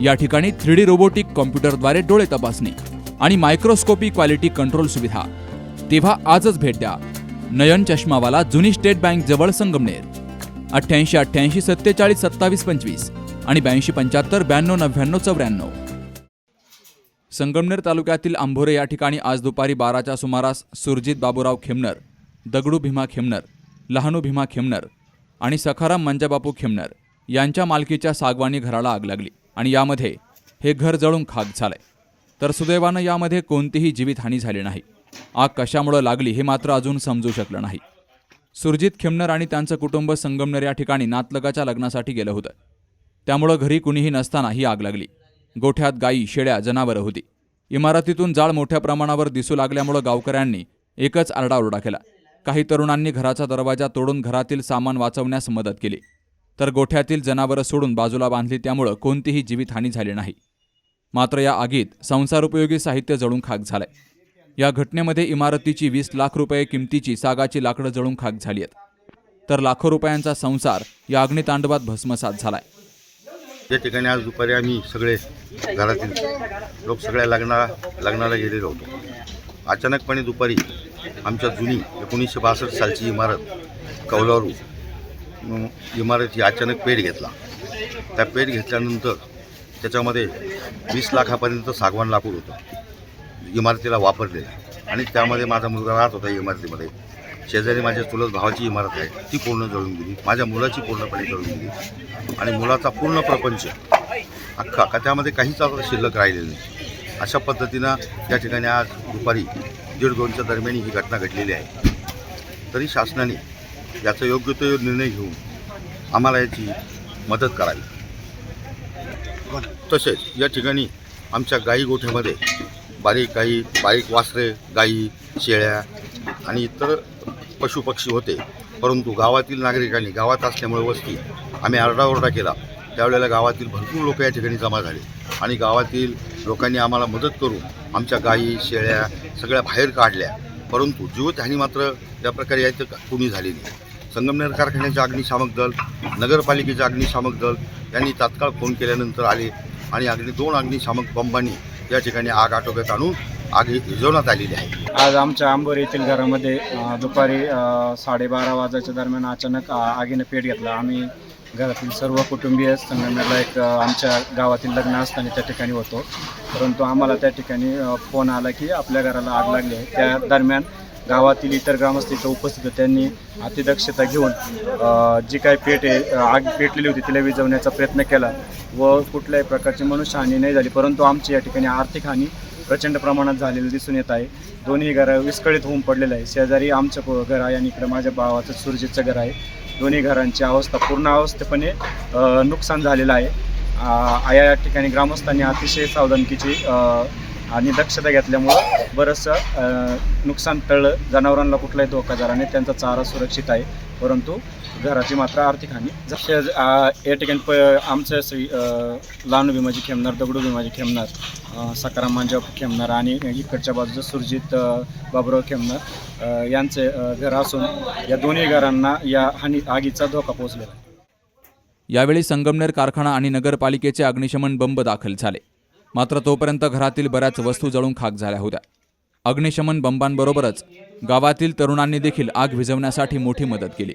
या ठिकाणी three D robotic कॉम्प्युटरद्वारे डोळे तपासणी आणि मायक्रोस्कोपी क्वालिटी कंट्रोल सुविधा. तेव्हा आजच भेट द्या. नयन चष्मावाला जुनी स्टेट बँक जवळ संगमनेर. अठ्ठ्याऐंशी अठ्ठ्याऐंशी सत्तेचाळीस सत्तावीस पंचवीस आणि ब्याऐंशी पंच्याहत्तर ब्याण्णव नव्याण्णव चौऱ्याण्णव. संगमनेर तालुक्यातील आंभोरे या ठिकाणी आज दुपारी बाराच्या सुमारास सुरजित बाबूराव खेमनर दगडू भीमा खेमनर लहानू भीमा खेमनर आणि सखाराम मंजाबापू खेमनर यांच्या मालकीच्या सागवानी घराला आग लागली. आणि यामध्ये हे घर जळून खाक झालंय. तर सुदैवानं यामध्ये कोणतीही जीवितहानी झाली नाही. आग कशामुळं लागली हे मात्र अजून समजू शकलं नाही. सुरजित खेमनर आणि त्यांचं कुटुंब संगमनेर या ठिकाणी नातलगाच्या लग्नासाठी गेलं होतं. त्यामुळं घरी कुणीही नसताना ही आग लागली. गोठ्यात गायी शेळ्या जनावरं होती. इमारतीतून जाळ मोठ्या प्रमाणावर दिसू लागल्यामुळं गावकऱ्यांनी एकच आरडाओरडा केला. काही तरुणांनी घराचा दरवाजा तोडून घरातील सामान वाचवण्यास मदत केली. तर गोठ्यातील जनावरं सोडून बाजूला बांधली त्यामुळं कोणतीही जीवितहानी झाली नाही. मात्र या आगीत संसारोपयोगी साहित्य जळून खाक झालंय. या घटनेमध्ये इमारतीची वीस लाख रुपये किमतीची सागाची लाकडं जळून खाक झाली आहेत. तर लाखो रुपयांचा संसार या अग्नितांडवात भस्मसात झालाय. या ठिकाणी आज दुपारी आम्ही सगळे घरातील लोक सगळ्या लग्ना लग्नाला गेलेलो होतो. अचानकपणे दुपारी आमच्या जुनी एकोणीसशे बासष्ट सालची इमारत कौलारू इमारती अचानक पेट घेतला. त्या पेट घेतल्यानंतर त्याच्यामध्ये वीस लाखापर्यंत सागवान लाकूड होतं. इमारतीला वापरलेलं. आणि त्यामध्ये माझा मुलगा राहत होता इमारतीमध्ये. शेजारी माझ्या चुलत भावाची इमारत आहे. ती पूर्ण जळून गेली. माझ्या मुलाची पूर्णपणे जळून गेली. आणि मुलाचा पूर्ण प्रपंच अख्खा का त्यामध्ये काहीच आता शिल्लक राहिलेलं नाही. अशा पद्धतीनं या ठिकाणी आज दुपारी दीड दोनच्या दरम्यान ही घटना घडलेली आहे. तरी शासनाने याचा योग्य तो निर्णय घेऊन आम्हाला याची मदत करावी. तसेच या ठिकाणी आमच्या गाई गोठ्यामध्ये बारीक गाई बारीक वासरे गाई शेळ्या आणि इतर पशुपक्षी होते. परंतु गावातील नागरिकांनी गावात असल्यामुळे वस्ती आम्ही आरडाओरडा केला. त्यावेळेला गावातील भरपूर लोक या ठिकाणी जमा झाले आणि गावातील लोकांनी आम्हाला मदत करून आमच्या गायी शेळ्या सगळ्या बाहेर काढल्या. परंतु जीवितहानी मात्र या प्रकारे यायचं कोणी झाली नाही. संगमनेर कारखान्याचे अग्निशामक दल नगरपालिकेचे अग्निशामक दल यांनी तात्काळ फोन केल्यानंतर आले आणि अग्नि दोन अग्निशामक बंबांनी या ठिकाणी आग आटोक्यात आणून आग ही आलेली आहे. आज आमच्या आंबोर येथील घरामध्ये दुपारी साडेबारा वाजायच्या दरम्यान अचानक आगीनं पेट घेतला. आम्ही घरातील सर्व कुटुंबीय संगमनेरला एक आमच्या गावातील लग्न असताना त्या ठिकाणी होतो. परंतु आम्हाला त्या ठिकाणी फोन आला की आपल्या घराला आग लागली आहे. त्या दरम्यान गावातील इतर ग्रामस्थ इथं उपस्थित त्यांनी अतिदक्षता घेऊन जी काही पेट आहे आग पेटलेली होती तिला विझवण्याचा प्रयत्न केला व कुठल्याही प्रकारची मनुष्यहानी नाही झाली. परंतु आमची या ठिकाणी आर्थिक हानी प्रचंड प्रमाणात झालेलं दिसून येत आहे. दोन्ही घरं विस्कळीत होऊन पडलेलं आहे. शेजारी आमचं प- घर आहे आणि इकडं माझ्या भावाचं सुरजेचं घर आहे. दोन्ही घरांची अवस्था पूर्ण अवस्थेपणे नुकसान झालेलं आहे. या ठिकाणी ग्रामस्थांनी अतिशय सावधानकीची आणि दक्षता घेतल्यामुळं बरंचसं नुकसान टळलं. जनावरांना कुठलाही धोका झाला नाही. त्यांचा चारा सुरक्षित आहे. परंतु घराची मात्र आर्थिक हानी जसेच या ठिकाणी प आमचं श्री लहान भीमाजी खेमणार दगडू भीमाजी खेमणार सकाराम मांजाव खेमणार आणि इकडच्या बाजूचं सुरजित अ, बाबुराव खेमणार यांचे घर असून या दोन्ही घरांना या हानी आगीचा धोका पोहोचलेला आहे. यावेळी संगमनेर कारखाना आणि नगरपालिकेचे अग्निशमन बंब दाखल झाले. मात्र तोपर्यंत घरातील बऱ्याच वस्तू जळून खाक झाल्या होत्या. अग्निशमन बंबांबरोबरच गावातील तरुणांनी देखील आग विझवण्यासाठी मोठी मदत केली.